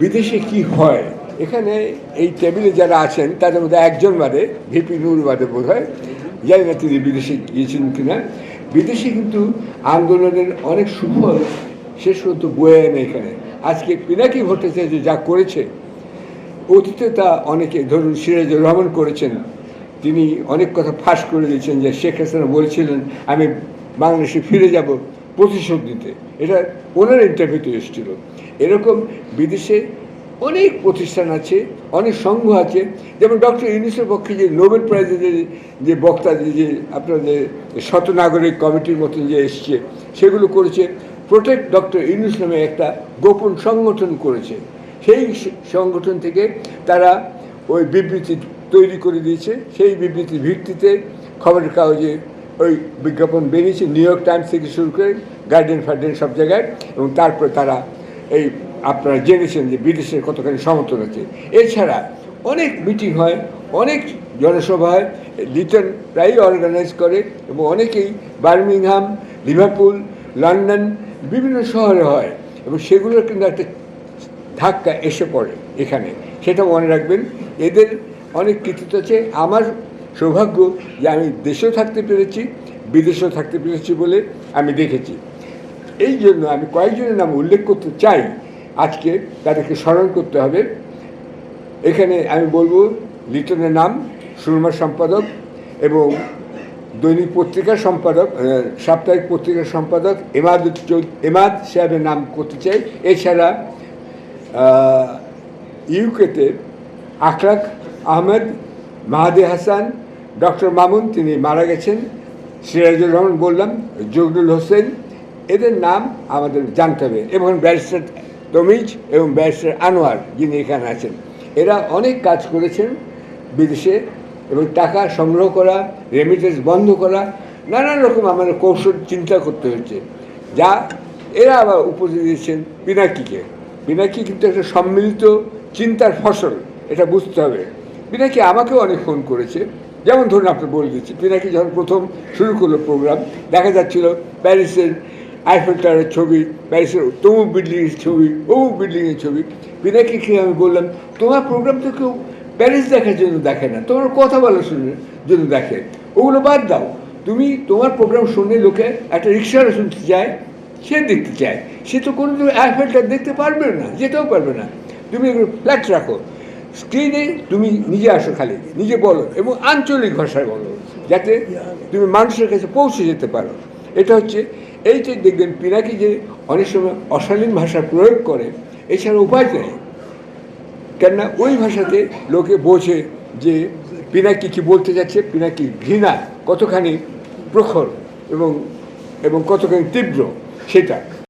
বিদেশে কি হয়? এখানে এই টেবিলে যারা আছেন, তাদের মধ্যে একজন বাদে, ভিপি নূর বাদে বোধ হয় জানি না তিনি বিদেশে গিয়েছেন কিনা। বিদেশে কিন্তু আন্দোলনের অনেক সুফল শেষ পর্যন্ত বয়ে আনে এখানে। আজকে পিনাকি ভট্টাচার্য যা করেছে, অতীতে তা অনেকে, ধরুন সিরাজুর রহমান করেছেন। তিনি অনেক কথা ফাঁস করে দিয়েছেন যে শেখ হাসিনা বলছিলেন, আমি বাংলাদেশে ফিরে যাব। প্রতিশোধ নিতে। এটা ওনার ইন্টারভিউতে এসেছিল। এরকম বিদেশে অনেক প্রতিষ্ঠান আছে, অনেক সংঘ আছে। যেমন ডক্টর ইউনিসের পক্ষে যে নোবেল প্রাইজের যে যে বক্তা যে আপনার যে শত নাগরিক কমিটির মতন যে এসছে, সেগুলো করেছে। প্রোটেক্ট ডক্টর ইউনুস নামে একটা গোপন সংগঠন করেছে। সেই সংগঠন থেকে তারা ওই বিবৃতি তৈরি করে দিয়েছে। সেই বিবৃতির ভিত্তিতে খবরের কাগজে ওই বিজ্ঞাপন বেরিয়েছে নিউ ইয়র্ক টাইমস থেকে শুরু করে গার্ডেন ফার্ডেন সব জায়গায় এবং তারপর তারা এই আপনারা জেনেছেন যে বিদেশের কতখানি সমর্থন আছে। এছাড়া অনেক মিটিং হয়, অনেক জনসভা হয় লিটন প্রায়ই অর্গানাইজ করে এবং অনেকেই বার্মিংহাম লিভারপুল লন্ডন বিভিন্ন শহরে হয় এবং সেগুলোর কিন্তু একটা ধাক্কা এসে পড়ে এখানে। সেটা মনে রাখবেন। এদের অনেক কৃতিত্ব আছে। আমার সৌভাগ্য যে আমি দেশেও থাকতে পেরেছি, বিদেশেও থাকতে পেরেছি বলে আমি দেখেছি। এই জন্য আমি কয়েকজনের নাম উল্লেখ করতে চাই। আজকে তাদেরকে স্মরণ করতে হবে। এখানে আমি বলব লিটনের নাম সুরমার সম্পাদক এবং দৈনিক পত্রিকার সম্পাদক সাপ্তাহিক পত্রিকার সম্পাদক এমাদ এমাদ সাহেবের নাম করতে চাই। এছাড়া ইউকেতে আখলাক আহমেদ, মাহাদি হাসান ডক্টর মামুন, তিনি মারা গেছেন। সিরাজুর রহমান বললাম, জগদুল হোসেন, এদের নাম আমাদের জানতে হবে। এবং ব্যারিস্টার তমিজ এবং ব্যারিস্টার আনোয়ার যিনি এখানে আছেন, এরা অনেক কাজ করেছেন বিদেশে, এবং টাকা সংগ্রহ করা রেমিটেন্স বন্ধ করা, নানান রকম আমাদের কৌশল চিন্তা করতে হচ্ছে। যা এরা আবার উপজে দিয়েছেন পিনাকিকে। পিনাকি কিন্তু একটা সম্মিলিত চিন্তার ফসল, এটা বুঝতে হবে। পিনাকি আমাকেও অনেক ফোন করেছে। যেমন ধরুন আপনি বলে দিচ্ছি, পিনাকি যখন প্রথম শুরু করল প্রোগ্রাম দেখা যাচ্ছিল প্যারিসের আইফেল টাওয়ারের ছবি প্যারিসের তমুক বিল্ডিংয়ের ছবি অমুক বিল্ডিংয়ের ছবি। পিনাকিকে আমি বললাম, তোমার প্রোগ্রাম তো কেউ প্যারিস দেখার জন্য দেখে না, তোমার কথা বলা শুনে, জন্য দেখে। ওগুলো বাদ দাও। তুমি তোমার প্রোগ্রাম শুনে লোকে একটা রিক্সারও শুনতে চায়, সে দেখতে চায়। সে তো কোনো আইফেলটা দেখতে পারবে না, যেতেও পারবে না। তুমি এগুলো ফ্ল্যাট রাখো। স্ক্রিনে তুমি নিজে আসো খালি, নিজে বলো এবং আঞ্চলিক ভাষায় বলো, যাতে তুমি মানুষের কাছে পৌঁছে যেতে পারো। এটা হচ্ছে, এই যে দেখবেন পিনাকি যে অনেক সময় অশালীন ভাষা প্রয়োগ করে, এছাড়া উপায় নেই। কেননা ওই ভাষাতে লোকে বোঝে যে পিনাকি কি বলতে যাচ্ছে, পিনাকি ঘৃণা, কতখানি প্রখর এবং এবং কতখানি তীব্র, সেটা।